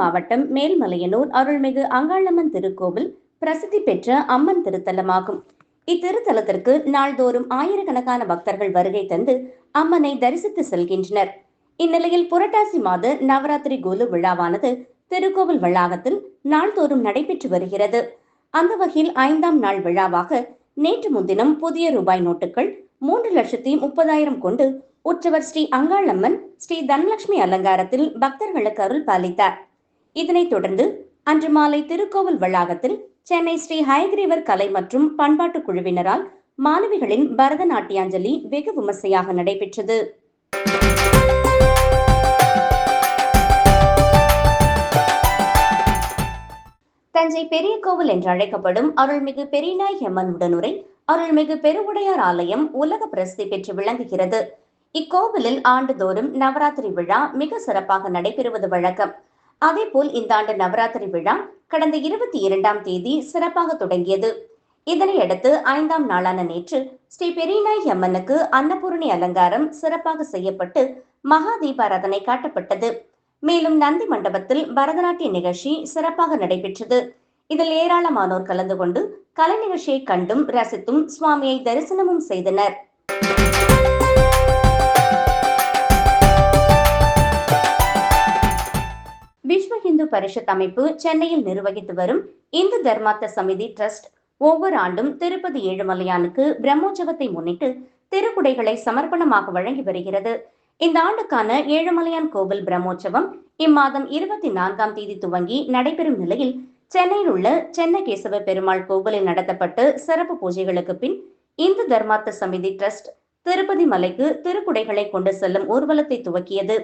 மாவட்டம் மேல்மலையனூர் அருள்மிகு அங்காளம்மன் திருக்கோவில் பிரசித்தி பெற்ற அம்மன் திருத்தலமாகும். இத்திருத்தலத்திற்கு நாள்தோறும் ஆயிரக்கணக்கான பக்தர்கள் வருகை தந்து அம்மனை தரிசித்து செல்கின்றனர். இந்நிலையில் புரட்டாசி மாத நவராத்திரி கோலு விழாவானது திருக்கோவில் வளாகத்தில் நாள்தோறும் நடைபெற்று வருகிறது. அந்த வகையில் ஐந்தாம் நாள் விழாவாக நேற்று முன்தினம் புதிய ரூபாய் நோட்டுகள் மூன்று லட்சத்தி முப்பதாயிரம் கொண்டு உற்சவர் ஸ்ரீ அங்காளம்மன் ஸ்ரீ தனலட்சுமி அலங்காரத்தில் பக்தர்களுக்கு அருள் பாலித்தார். இதனைத் தொடர்ந்து அன்று மாலை திருக்கோவில் வளாகத்தில் சென்னை ஸ்ரீ ஹயக்ரீவர் கலை மற்றும் பண்பாட்டு குழுவினரால் மாணவிகளின் பரதநாட்டியாஞ்சலி வெகு விமர்சையாக நடைபெற்றது. தஞ்சை பெரிய கோவில் என்று அழைக்கப்படும் அருள்மிகு பெரியநாய் ஹெமன் உடனுரை அருள்மிகு பெருவுடையார் ஆலயம் உலக பிரசித்தி பெற்று விளங்குகிறது. இக்கோவிலில் ஆண்டுதோறும் நவராத்திரி விழா மிக சிறப்பாக நடைபெறுவது வழக்கம். அதேபோல் இந்த ஆண்டு நவராத்திரி விழா கடந்த இருபத்தி இரண்டாம் தேதி சிறப்பாக தொடங்கியது. இதனையடுத்து ஐந்தாம் நாளான நேற்று ஸ்ரீ பெரியநாய் அம்மனுக்கு அன்னபூரணி அலங்காரம் சிறப்பாக செய்யப்பட்டு மகா தீபாராதனை காட்டப்பட்டது. மேலும் நந்தி மண்டபத்தில் பரதநாட்டிய நிகழ்ச்சி சிறப்பாக நடைபெற்றது. இதில் ஏராளமானோர் கலந்து கொண்டு கலை நிகழ்ச்சியை கண்டும் ரசித்தும் சுவாமியை தரிசனமும் செய்தனர். விஸ்வ இந்து பரிஷத் அமைப்பு சென்னையில் நிர்வகித்து வரும் இந்து தர்மார்த்த சமிதி ட்ரஸ்ட் ஒவ்வொரு ஆண்டும் திருப்பதி ஏழுமலையானுக்கு பிரம்மோற்சவத்தை முன்னிட்டு திருக்குடைகளை சமர்ப்பணமாக வழங்கி வருகிறது. இந்த ஆண்டுக்கான ஏழுமலையான் கோவில் பிரம்மோற்சவம் இம்மாதம் இருபத்தி நான்காம் தேதி துவங்கி நடைபெறும் நிலையில் சென்னையில் உள்ள சென்னை கேசவ பெருமாள் கோவிலில் நடத்தப்பட்டு சிறப்பு பூஜைகளுக்கு பின் இந்து தர்மார்த்த சமிதி ட்ரஸ்ட் திருப்பதி மலைக்கு திருக்குடைகளை கொண்டு செல்லும் ஊர்வலத்தை துவக்கியது.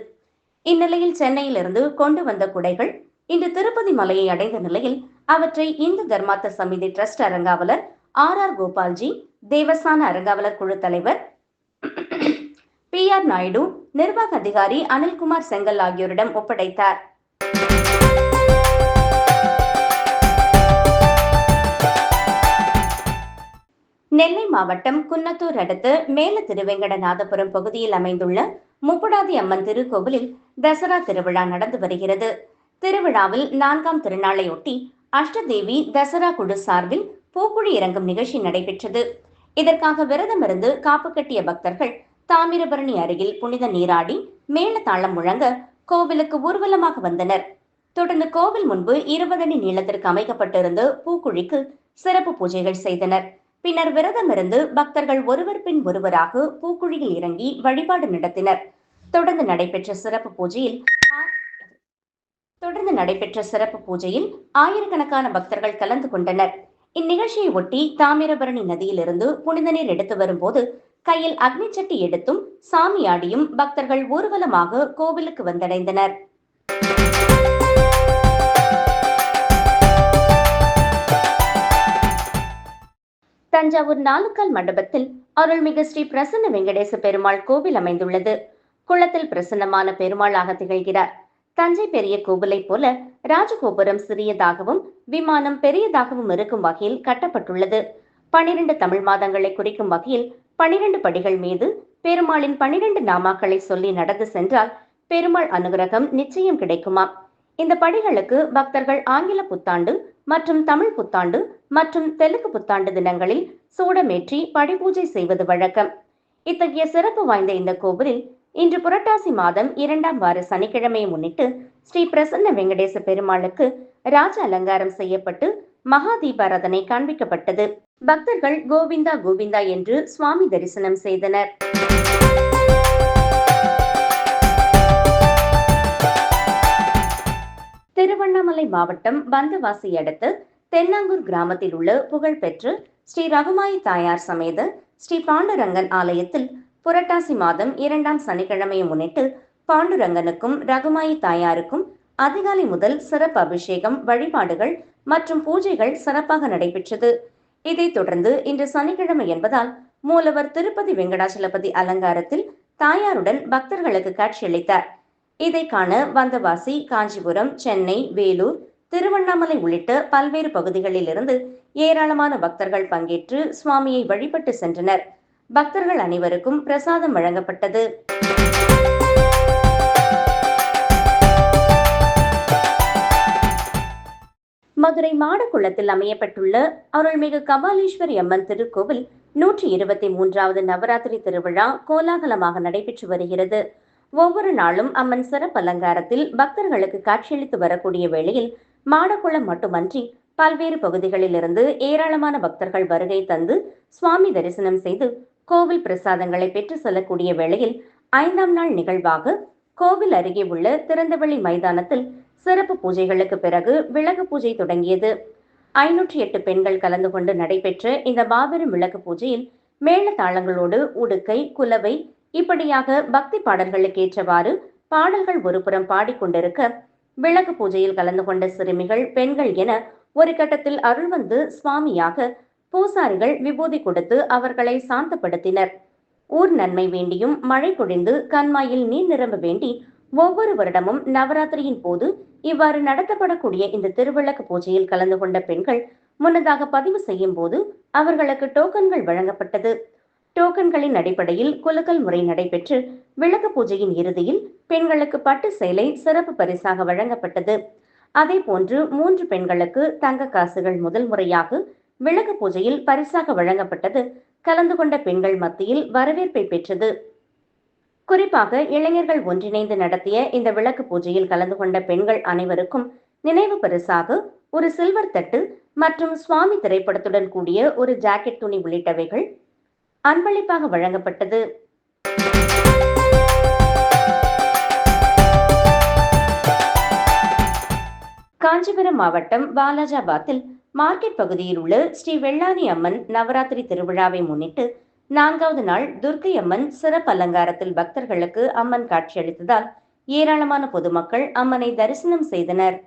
இந்நிலையில் சென்னையிலிருந்து கொண்டு வந்த குடைகள் இன்று திருப்பதி மலையை அடைந்த நிலையில் அவற்றை இந்து தர்மார்த்த சமிதி ட்ரஸ்ட் அரங்காவலர் ஆர் ஆர் கோபால்ஜி தேவஸ்தான அரங்காவலர் குழு தலைவர் பி ஆர் நாயுடு நிர்வாக அதிகாரி அனில்குமார் செங்கல் ஆகியோரிடம் ஒப்படைத்தார். நெல்லை மாவட்டம் குன்னத்தூர் அடுத்து மேல திருவெங்கடநாதபுரம் பகுதியில் அமைந்துள்ள முப்புடாதி அம்மன் திருக்கோவிலில் தசரா திருவிழா நடந்து வருகிறது. திருவிழாவில் நான்காம் திருநாளையொட்டி அஷ்டதேவி தசரா குழு சார்பில் பூக்குழி இறங்கும் நிகழ்ச்சி நடைபெற்றது. இதற்காக விரதமிருந்து காப்பு கட்டிய பக்தர்கள் தாமிரபரணி அருகில் புனித நீராடி மேலதாளம் முழங்க கோவிலுக்கு ஊர்வலமாக வந்தனர். தொடர்ந்து கோவில் முன்பு இருபது அடி நீளத்திற்கு அமைக்கப்பட்டிருந்த பூக்குழிக்கு சிறப்பு பூஜைகள் செய்தனர். பின்னர் விரதமிருந்து பக்தர்கள் ஒருவர் பின் ஒருவராக பூக்குழியில் இறங்கி வழிபாடு நடத்தினர். தொடர்ந்து நடைபெற்ற சிறப்பு பூஜையில் தொடர்ந்து நடைபெற்ற சிறப்பு பூஜையில் ஆயிரக்கணக்கான பக்தர்கள் கலந்து கொண்டனர். இந்நிகழ்ச்சியை ஒட்டி தாமிரபரணி நதியிலிருந்து புனித நீர் எடுத்து வரும்போது கையில் அக்னி சட்டி எடுத்தும் சாமியாடியும் பக்தர்கள் ஊர்வலமாக கோவிலுக்கு வந்தடைந்தனர். தஞ்சாவூர் நாலுக்கால் மண்டபத்தில் அருள்மிகு ஸ்ரீ பிரசன்ன வெங்கடேச பெருமாள் கோவில் அமைந்துள்ளது. குளத்தில் பிரசன்னமான பெருமாளாக திகழ்கிறார். தஞ்சை பெரிய கோபுலை போல ராஜகோபுரம் சிறியதாகவும் விமானம் பெரியதாகவும் இருக்கும் வகையில் கட்டப்பட்டுள்ளது. பனிரெண்டு தமிழ் மாதங்களை குறிக்கும் வகையில் பனிரெண்டு படிகள் மீது பெருமாளின் பனிரெண்டு நாமாக்களை சொல்லி நடந்து சென்றால் பெருமாள் அனுகிரகம் நிச்சயம் கிடைக்குமாம். இந்த படிகளுக்கு பக்தர்கள் ஆங்கில புத்தாண்டு மற்றும் தமிழ் புத்தாண்டு மற்றும் தெலுங்கு புத்தாண்டு தினங்களில் சூடமேற்றி படிபூஜை செய்வது வழக்கம். இத்தகைய சிறப்பு வாய்ந்த இந்த கோபுரில் இன்று புரட்டாசி மாதம் இரண்டாம் வார சனிக்கிழமையை முன்னிட்டு ஸ்ரீ பிரசன்ன வெங்கடேச பெருமாளுக்கு ராஜ அலங்காரம் செய்யப்பட்டு மகா தீபாராதனை காண்பிக்கப்பட்டது. பக்தர்கள் கோவிந்தா கோவிந்தா என்று சுவாமி தரிசனம் செய்தனர். திருவண்ணாமலை மாவட்டம் பந்தவாசி அடுத்து தென்னாங்கூர் கிராமத்தில் உள்ள புகழ்பெற்று ஸ்ரீ ரகுமாயி தாயார் சமேத ஸ்ரீ பாண்டரங்கன் ஆலயத்தில் புரட்டாசி மாதம் இரண்டாம் சனிக்கிழமையை முன்னிட்டு பாண்டுரங்கனுக்கும் ரகுமாயி தாயாருக்கும் அதிகாலை முதல் சிறப்பு அபிஷேகம் வழிபாடுகள் மற்றும் பூஜைகள் சிறப்பாக நடைபெற்றது. இதைத் தொடர்ந்து இன்று சனிக்கிழமை என்பதால் மூலவர் திருப்பதி வெங்கடாச்சலபதி அலங்காரத்தில் தாயாருடன் பக்தர்களுக்கு காட்சியளித்தார் இதை காண வந்தவாசி காஞ்சிபுரம் சென்னை வேலூர் திருவண்ணாமலை உள்ளிட்ட பல்வேறு பகுதிகளிலிருந்து ஏராளமான பக்தர்கள் பங்கேற்று சுவாமியை வழிபட்டு சென்றனர். பக்தர்கள் அனைவருக்கும் பிரசாதம் வழங்கப்பட்டது. மதுரை மாடக்குளத்தில் அமையப்பட்டுள்ள அருள்மிகு கபாலீஸ்வரி அம்மன் திருக்கோவில் நூற்றி இருபத்தி மூன்றாவது நவராத்திரி திருவிழா கோலாகலமாக நடைபெற்று வருகிறது. ஒவ்வொரு நாளும் அம்மன் சிறப்பு அலங்காரத்தில் பக்தர்களுக்கு காட்சியளித்து வரக்கூடிய வேளையில் மாடக்குளம் மட்டுமன்றி பல்வேறு பகுதிகளில் இருந்து ஏராளமான பக்தர்கள் வருகை தந்து சுவாமி தரிசனம் செய்து கோவில் பிரசாதங்களை பெற்று செல்லக்கூடிய வேளையில் ஐந்தாம் நாள் நிகழ்வாக கோவில் அருகே உள்ள திறந்தவெளி மைதானத்தில் சிறப்பு பூஜைகளுக்கு பிறகு விளக்கு பூஜை தொடங்கியது. ஐநூற்றி எட்டு பெண்கள் கலந்து கொண்டு நடைபெற்ற இந்த மாபெரும் விளக்கு பூஜையில் மேள தாளங்களோடு உடுக்கை குலவை இப்படியாக பக்தி பாடல்களுக்கு ஏற்றவாறு பாடல்கள் ஒருபுறம் பாடிக்கொண்டிருக்க விளக்கு பூஜையில் கலந்து கொண்ட சிறுமிகள் பெண்கள் என ஒரு கட்டத்தில் அருள் வந்து சுவாமியாக பூசாரிகள் விபூதி கொடுத்து அவர்களை சாந்தப்படுத்தினர். ஊர் நன்மை வேண்டியும் மழை பொழிந்து கண்மாயில் நீர் நிரம்ப வேண்டி ஒவ்வொரு வருடமும் நவராத்திரியின் போது இவ்வாறு நடத்தப்படக்கூடிய இந்த திருவிளக்கு பூஜையில் கலந்து கொண்ட பெண்கள் முன்னதாக பதிவு செய்யும் போது அவர்களுக்கு டோக்கன்கள் வழங்கப்பட்டது. டோக்கன்களின் அடிப்படையில் குலுக்கல் முறை நடைபெற்று விளக்கு பூஜையின் இறுதியில் பெண்களுக்கு பட்டு சேலை சிறப்பு பரிசாக வழங்கப்பட்டது. அதே போன்று மூன்று பெண்களுக்கு தங்க காசுகள் முதல் முறையாக விளக்கு பூஜையில் பரிசாக வழங்கப்பட்டது. கலந்து கொண்ட பெண்கள் மத்தியில் வரவேற்பை பெற்றது. குறிப்பாக இளைஞர்கள் ஒன்றிணைந்து நடத்திய இந்த விளக்கு பூஜையில் கலந்து கொண்ட பெண்கள் அனைவருக்கும் நினைவு பரிசாக ஒரு சில்வர் தட்டு மற்றும் சுவாமி திரைப்படத்துடன் கூடிய ஒரு ஜாக்கெட் துணி உள்ளிட்டவைகள் அன்பளிப்பாக வழங்கப்பட்டது. காஞ்சிபுரம் மாவட்டம் பாலாஜாபாத்தில் மார்க்கெட் பகுதியில் உள்ள ஸ்ரீ வெள்ளாதி அம்மன் நவராத்திரி திருவிழாவை முன்னிட்டு நான்காவது நாள் துர்க்கை அம்மன் சிறப்பு அலங்காரத்தில் பக்தர்களுக்கு அம்மன் காட்சியளித்ததால் ஏராளமான பொதுமக்கள் அம்மனை தரிசனம் செய்தனர்.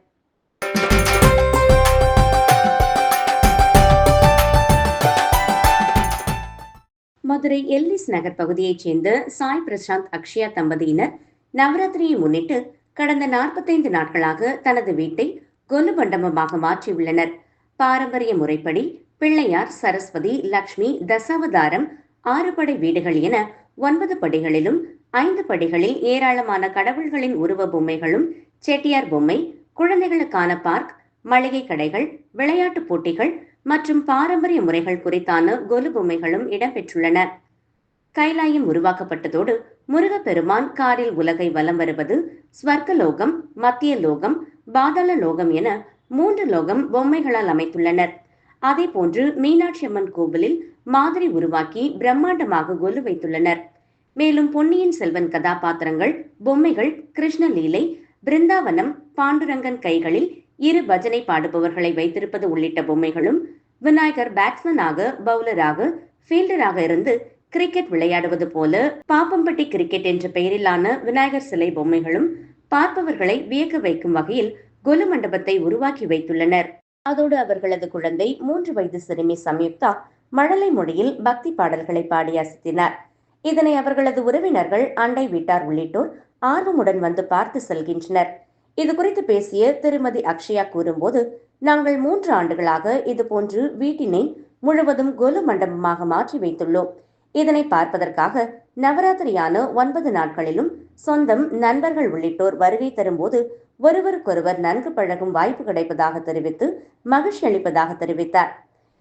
மதுரை எல்லிஸ் நகர் பகுதியைச் சேர்ந்த சாய் பிரசாந்த் அக்ஷயா தம்பதியினர் நவராத்திரியை முன்னிட்டு கடந்த நாற்பத்தைந்து நாட்களாக தனது வீட்டை கொலு மண்டபமாக மாற்றியுள்ளனர். பாரம்பரிய முறைப்படி பிள்ளையார் சரஸ்வதி லக்ஷ்மி தசாவதாரம் ஆறு படை வீடுகள் என ஒன்பது படிகளிலும் ஐந்து படிகளில் ஏராளமான கடவுள்களின் உருவ பொம்மைகளும் செட்டியார் பொம்மை குழந்தைகளுக்கான பார்க் மளிகை கடைகள் விளையாட்டுப் போட்டிகள் மற்றும் பாரம்பரிய முறைகள் குறித்தான கொலு பொம்மைகளும் இடம்பெற்றுள்ளன. கைலாயம் உருவாக்கப்பட்டதோடு முருகப்பெருமான் காரில் உலகை வலம் வருவது ஸ்வர்க்க லோகம் மத்திய லோகம் பாதாள லோகம் என மூன்று லோகம் பொம்மைகளால் அமைத்துள்ளனர். அதே போன்று மீனாட்சி அம்மன் கோவிலில் மாதிரி உருவாக்கி பிரம்மாண்டமாக கொலு வைத்துள்ளனர். மேலும் பொன்னியின் செல்வன் கதாபாத்திரங்கள் பொம்மைகள் கிருஷ்ணலீலை பிருந்தாவனம் பாண்டுரங்கன் கைகளில் இரு பஜனை பாடுபவர்களை வைத்திருப்பது உள்ளிட்ட பொம்மைகளும் விநாயகர் பேட்ஸ்மேனாக பவுலராக ஃபீல்டராக இருந்து கிரிக்கெட் விளையாடுவது போல பாப்பம்பட்டி கிரிக்கெட் என்ற பெயரிலான விநாயகர் சிலை பொம்மைகளும் பார்ப்பவர்களை வியக்க வைக்கும் வகையில் கொலு மண்டபத்தை உருவாக்கி வைத்துள்ளனர். அதோடு அவர்களது குழந்தை மூன்று வயது சிறுமி சம்யுக்தா மழலை மொழியில் பக்தி பாடல்களை பாடி அசத்தினார். இதனை அவர்களது உறவினர்கள் அண்டை வீட்டார் உள்ளிட்டோர் ஆர்வமுடன் வந்து பார்த்து செல்கின்றனர். இது குறித்து பேசிய திருமதி அக்ஷயா கூறும்போது நாங்கள் மூன்று ஆண்டுகளாக இதுபோன்று வீட்டினை முழுவதும் கொலு மண்டபமாக மாற்றி வைத்துள்ளோம். இதனை பார்ப்பதற்காக நவராத்திரியான ஒன்பது நாட்களிலும் சொந்தம் நண்பர்கள் உள்ளிட்டோர் வருகை தரும்போது ஒருவருக்கொருவர் நன்கு பழகும் வாய்ப்பு கிடைப்பதாக தெரிவித்து மகிழ்ச்சி அளிப்பதாக தெரிவித்தார்.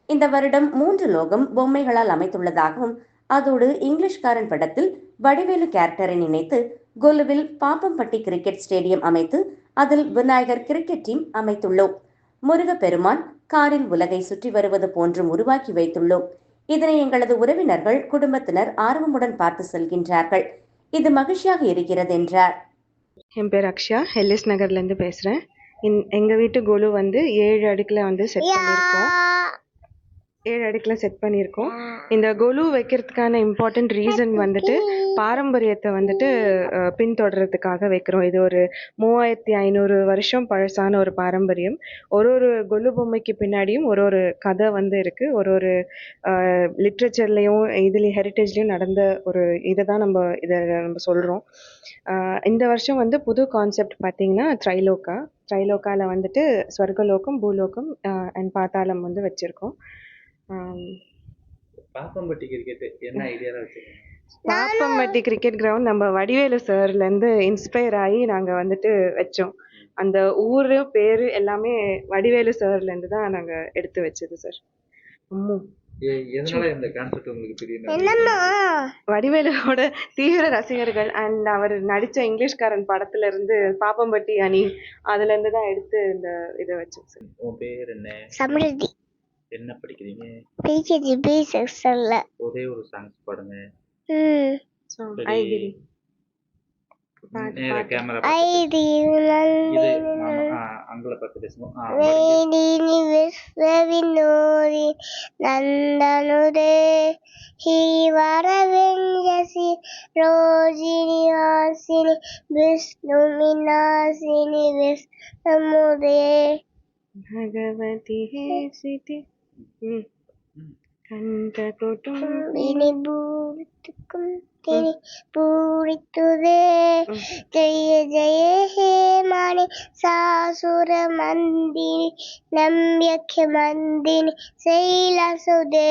இந்த வருடம் மூன்று லோகம் பொம்மைகளால் அமைத்துள்ளதாகவும் அதோடு இங்கிலீஷ்காரன் படத்தில் வடிவேலு கேரக்டரை நினைத்து கொலுவில் பாப்பம்பட்டி கிரிக்கெட் ஸ்டேடியம் அமைத்து அதில் விநாயகர் கிரிக்கெட் டீம் அமைத்துள்ளோம். முருகப்பெருமான் காரில் உலகை சுற்றி வருவது போன்றும் உருவாக்கி வைத்துள்ளோம். இதனை எங்களது உறவினர்கள் குடும்பத்தினர் ஆர்வமுடன் பார்த்து செல்கின்றார்கள். இது மகிழ்ச்சியாக இருக்கிறது என்றார். என் பேர் அக்ஷயா. எல்லிஸ் நகர்லேருந்து பேசுகிறேன் இன் எங்கள் வீட்டு கொலு வந்து ஏழு அடுக்கில் வந்து செட் பண்ணியிருக்கோம் ஏழு அடுக்கில் செட் பண்ணியிருக்கோம் இந்த கொலு வைக்கிறதுக்கான இம்பார்ட்டண்ட் ரீசன் வந்துட்டு பாரம்பரியத்தை வந்துட்டு பின்தொடர்றதுக்காக வைக்கிறோம். இது ஒரு மூவாயிரத்தி ஐநூறு வருஷம் பழசான ஒரு பாரம்பரியம். ஒரு ஒரு கொலு பொம்மைக்கு பின்னாடியும் ஒரு ஒரு கதை வந்து இருக்குது ஒரு ஒரு லிட்ரேச்சர்லேயும் இதுலேயும் ஹெரிட்டேஜ்லேயும் நடந்த ஒரு இதை தான் நம்ம இதை நம்ம சொல்கிறோம் இந்த வருஷம் வந்து புது கான்செப்ட் பார்த்தீங்கன்னா த்ரைலோக்கா த்ரைலோக்காவில் வந்துட்டு ஸ்வர்கலோகம் பூலோகம் அண்ட் பாத்தாளம் வந்து வச்சுருக்கோம். பாப்பம்பட்டி கிரிக்கெட் என்ன ஐடியாவில் வச்சுருக்கோம் பாப்பம்பட்டி கிரிக்கெட் கிரவுண்ட் நம்ம வடிவேலு சார்லேருந்து இன்ஸ்பயர் ஆகி நாங்கள் வந்துட்டு வச்சோம். அந்த ஊரு பேரு எல்லாமே வடிவேலு சார்ல இருந்து தான் நாங்க எடுத்து வச்சது சார் வடிவேலுவோட தீவிர ரசிகர்கள் அண்ட் அவர் நடிச்ச இங்கிலீஷ்காரன் படத்துல இருந்து பாப்பம்பட்டி அணி அதுல இருந்து தான் எடுத்து இந்த இதை வச்சோம் சார் உன் பேர் என்ன? சமிருதி. என்ன படிக்கிறீங்க? பிகேஜி பி செக்ஷன்ல ஒரே ஒரு சாங்ஸ் பாடுங்க. Hmm. So Dari, I agree. நேரா கேமரா ஐ ரீலல் இது ஆங்கில பத்தி பேசுவோம் வேடினி விஸ்வவினோரி நந்தனுதே ஹி வரவெஞ்சசி ரோஜினி ஹாசினி விஷ்ணு மினாசினி விஷ்ணமுதே भगवती हे सिति കണ്ടകൊടും വിനെ പൂരിത്തുക്കും തിരി പൂരിത്തുതേ ജയ ജയ ഹേ മാണി സാസുര മന്ദിനി നമ്യഖ്യ മന്ദിനി ശൈലസുതേ